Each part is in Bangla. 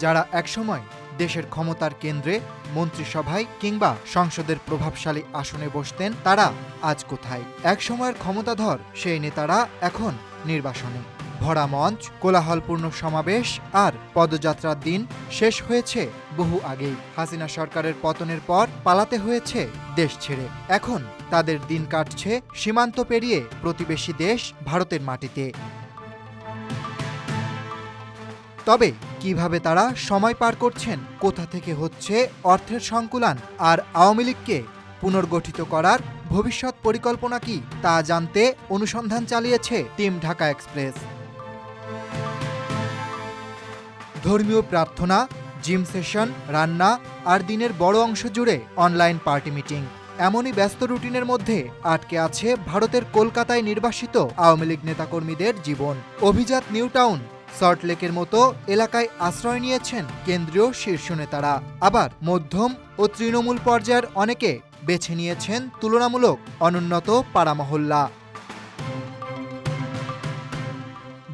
যারা একসময় দেশের ক্ষমতার কেন্দ্রে মন্ত্রিসভায় কিংবা সংসদের প্রভাবশালী আসনে বসতেন, তারা আজ কোথায়? একসময়ের ক্ষমতাধর সেই নেতারা এখন নির্বাসনে। ভরা মঞ্চ, কোলাহলপূর্ণ সমাবেশ আর পদযাত্রার দিন শেষ হয়েছে বহু আগেই। হাসিনা সরকারের পতনের পর পালাতে হয়েছে দেশ ছেড়ে। এখন তাদের দিন কাটছে সীমান্ত পেরিয়ে প্রতিবেশী দেশ ভারতের মাটিতে। তবে কীভাবে তারা সময় পার করছেন, কোথা থেকে হচ্ছে অর্থের সংকুলান আর আওয়ামী লীগকে পুনর্গঠিত করার ভবিষ্যৎ পরিকল্পনা কি তা জানতে অনুসন্ধান চালিয়েছে টিম ঢাকা এক্সপ্রেস। ধর্মীয় প্রার্থনা, জিম সেশন, রান্না আর দিনের বড় অংশ জুড়ে অনলাইন পার্টি মিটিং। এমনই ব্যস্ত রুটিনের মধ্যে আটকে আছে ভারতের কলকাতায় নির্বাসিত আওয়ামী লীগ নেতাকর্মীদের জীবন। অভিজাত নিউ টাউন সল্টলেকের মতো এলাকায় আশ্রয় নিয়েছেন কেন্দ্রীয় শীর্ষ নেতারা। আবার মধ্যম ও তৃণমূল পর্যায়ের অনেকে বেছে নিয়েছেন তুলনামূলক অনুন্নত পাড়ামহল্লা।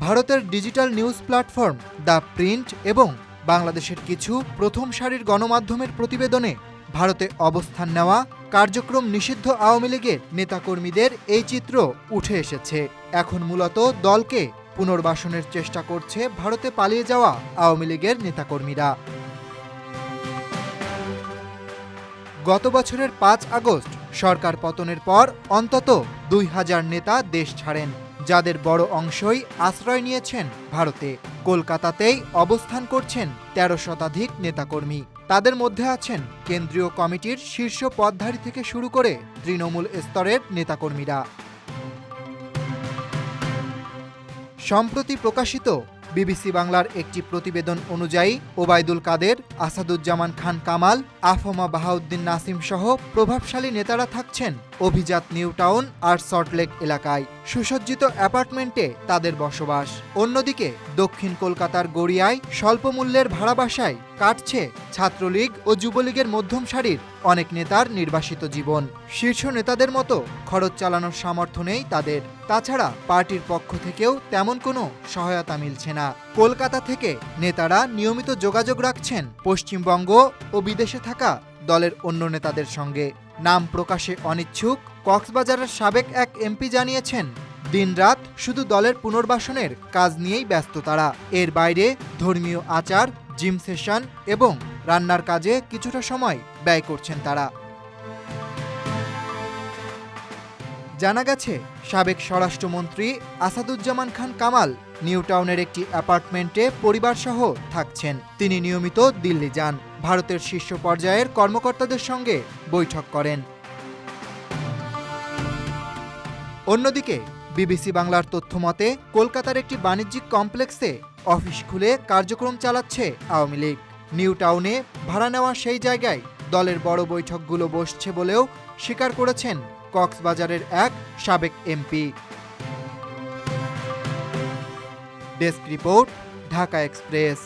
ভারতের digital news platform The Print এবং বাংলাদেশের কিছু প্রথম সারির গণমাধ্যমের প্রতিবেদনে ভারতে অবস্থান নেওয়া কার্যক্রম নিষিদ্ধ আওয়ামী লীগের নেতাকর্মীদের এই চিত্র উঠে এসেছে। এখন মূলত দলকে পুনর্বাসনের চেষ্টা করছে ভারতে পালিয়ে যাওয়া আওয়ামী লীগের নেতাকর্মীরা। গত বছরের পাঁচ আগস্ট, সরকার পতনের পর অন্তত দুই হাজার নেতা দেশ ছাড়েন, যাদের বড় অংশই আশ্রয় নিয়েছেন ভারতে। কলকাতাতেই অবস্থান করছেন তেরো শতাধিক নেতাকর্মী। তাদের মধ্যে আছেন কেন্দ্রীয় কমিটির শীর্ষ পদধারী থেকে শুরু করে তৃণমূল স্তরের নেতাকর্মীরা। সম্প্রতি প্রকাশিত বিবিসি বাংলার একটি প্রতিবেদন অনুযায়ী ওবায়দুল কাদের, আসাদুজ্জামান খান কামাল, আফমা বাহাউদ্দিন নাসিম সহ প্রভাবশালী নেতারা থাকছেন অভিজাত নিউটাউন আর সল্টলেক এলাকায়। সুসজ্জিত অ্যাপার্টমেন্টে তাদের বসবাস। অন্যদিকে, দক্ষিণ কলকাতার গড়িয়ায় স্বল্প মূল্যের ভাড়া বাসায় কাটছে ছাত্রলীগ ও যুবলীগের মধ্যম সারির অনেক নেতার নির্বাসিত জীবন। শীর্ষ নেতাদের মতো খরচ চালানোর সামর্থ্য নেই তাদের। তাছাড়া, পার্টির পক্ষ থেকেও তেমন কোনো সহায়তা মিলছে না। কলকাতা থেকে নেতারা নিয়মিত যোগাযোগ রাখছেন পশ্চিমবঙ্গ ও বিদেশে থাকা দলের অন্য নেতাদের সঙ্গে। নাম প্রকাশে অনিচ্ছুক, কক্সবাজারের সাবেক এক এমপি জানিয়েছেন, দিনরাত শুধু দলের পুনর্বাসনের কাজ নিয়েই ব্যস্ত তারা। এর বাইরে ধর্মীয় আচার, জিম সেশন এবং রান্নার কাজে কিছুটা সময় ব্যয় করছেন তারা। জানা গেছে, সাবেক স্বরাষ্ট্রমন্ত্রী আসাদুজ্জামান খান কামাল নিউ টাউনের একটি অ্যাপার্টমেন্টে পরিবারসহ থাকছেন। তিনি নিয়মিত দিল্লি যান। ভারতের শীর্ষ পর্যায়ের কর্মকর্তাদের সঙ্গে বৈঠক করেন। অন্যদিকে, বিবিসি বাংলার তথ্য মতে, কলকাতার একটি বাণিজ্যিক কমপ্লেক্সে অফিস খুলে কার্যক্রম চালাচ্ছে আওয়ামী লীগ। নিউ টাউনে ভাড়া নেওয়া সেই জায়গায় দলের বড় বৈঠকগুলো বসছে বলেও স্বীকার করেছেন কক্সবাজারের এক সাবেক MP. Desk report, Dhaka Express.